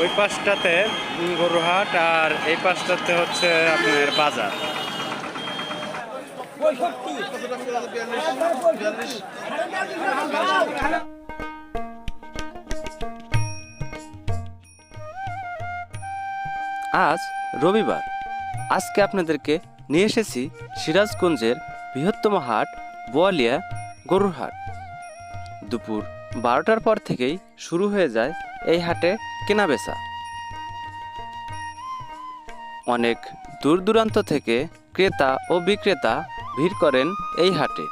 ওই পাশটাতে গরুহাট আর এই পাশটাতে হচ্ছে আপনার বাজার। আজ রবিবার। আজকে আপনাদেরকে নিয়ে এসেছি সিরাজগঞ্জের বৃহত্তম হাট, বোয়ালিয়া গরুর হাট। দুপুর বারোটার পর থেকেই শুরু হয়ে যায় এই হাটে কেনাবেচা। অনেক দূর দূরান্ত থেকে ক্রেতা ও বিক্রেতা ভিড় করেন এই হাটে।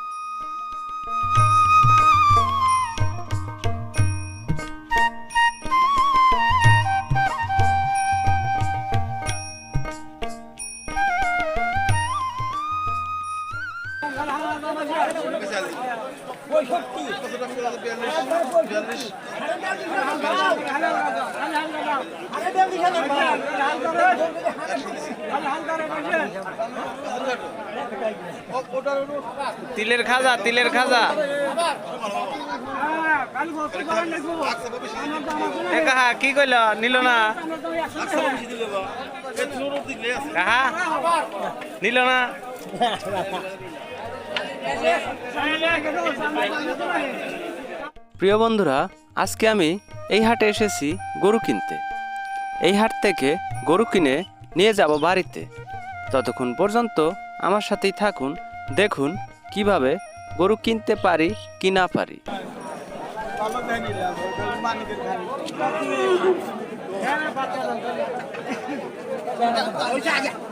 তিলের খাজা তিলের খাজা। কি কইল? নিল না? নিল না? প্রিয় বন্ধুরা আজকে আমি এই হাটে এসেছি গরু কিনতে। এই হাট থেকে গরু কিনে নিয়ে যাব বাড়িতে। ততক্ষণ পর্যন্ত আমার সাথেই থাকুন দেখুন কীভাবে গরু কিনতে পারি কি না পারি।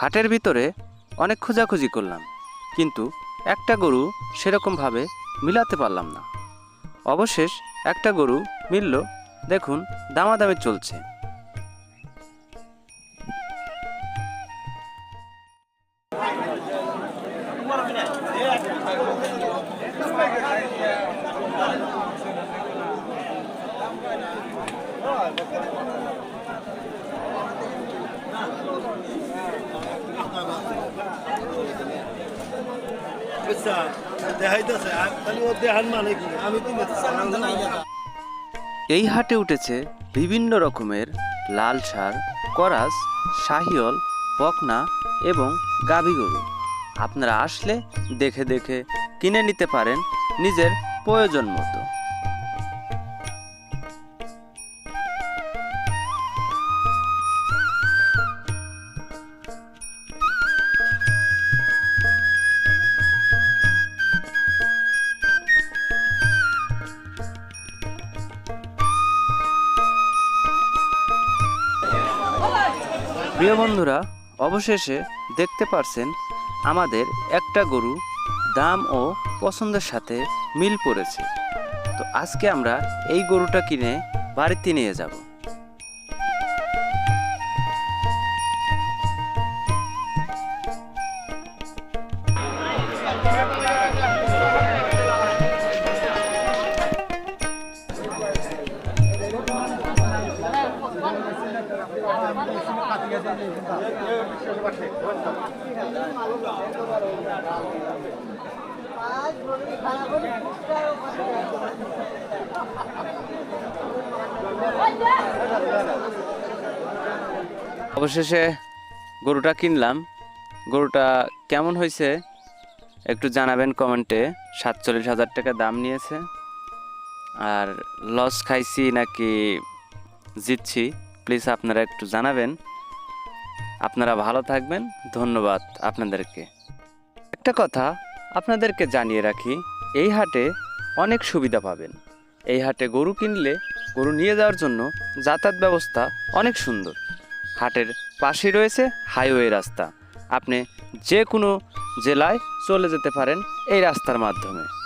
হাটের ভিতরে অনেক খোঁজাখুঁজি করলাম, কিন্তু একটা গরু সেরকমভাবে মিলাতে পারলাম না। অবশেষ একটা গরু মিলল, দেখুন দামাদামি চলছে দেখাইতেছে খালি ও দেখান মানে কি আমি তো এই হাটে উঠেছে বিভিন্ন রকমের লাল সার করাস শাহিয়ল বকনা এবং গাভী গরু। আপনারা আসলে দেখে দেখে কিনে নিতে পারেন নিজের প্রয়োজন মতো। প্রিয় বন্ধুরা, অবশেষে দেখতে পারছেন আমাদের একটা গরু দাম ও পছন্দের সাথে মিল পড়েছে। তো আজকে আমরা এই গরুটা কিনে বাড়িতে নিয়ে যাব। অবশেষে গরুটা কিনলাম। গরুটা কেমন হয়েছে একটু জানাবেন কমেন্টে। সাতচল্লিশ হাজার টাকা দাম নিয়েছে। আর লস খাইছি নাকি জিতছি। প্লিজ আপনারা একটু জানাবেন। আপনারা ভালো থাকবেন, ধন্যবাদ আপনাদেরকে। একটা কথা আপনাদেরকে জানিয়ে রাখি, এই হাটে অনেক সুবিধা পাবেন। এই হাটে গরু কিনলে, গরু নিয়ে যাওয়ার জন্য যাতায়াত ব্যবস্থা অনেক সুন্দর। হাটের পাশেই রয়েছে হাইওয়ে রাস্তা। আপনি যে কোনো জেলায় চলে যেতে পারেন এই রাস্তার মাধ্যমে।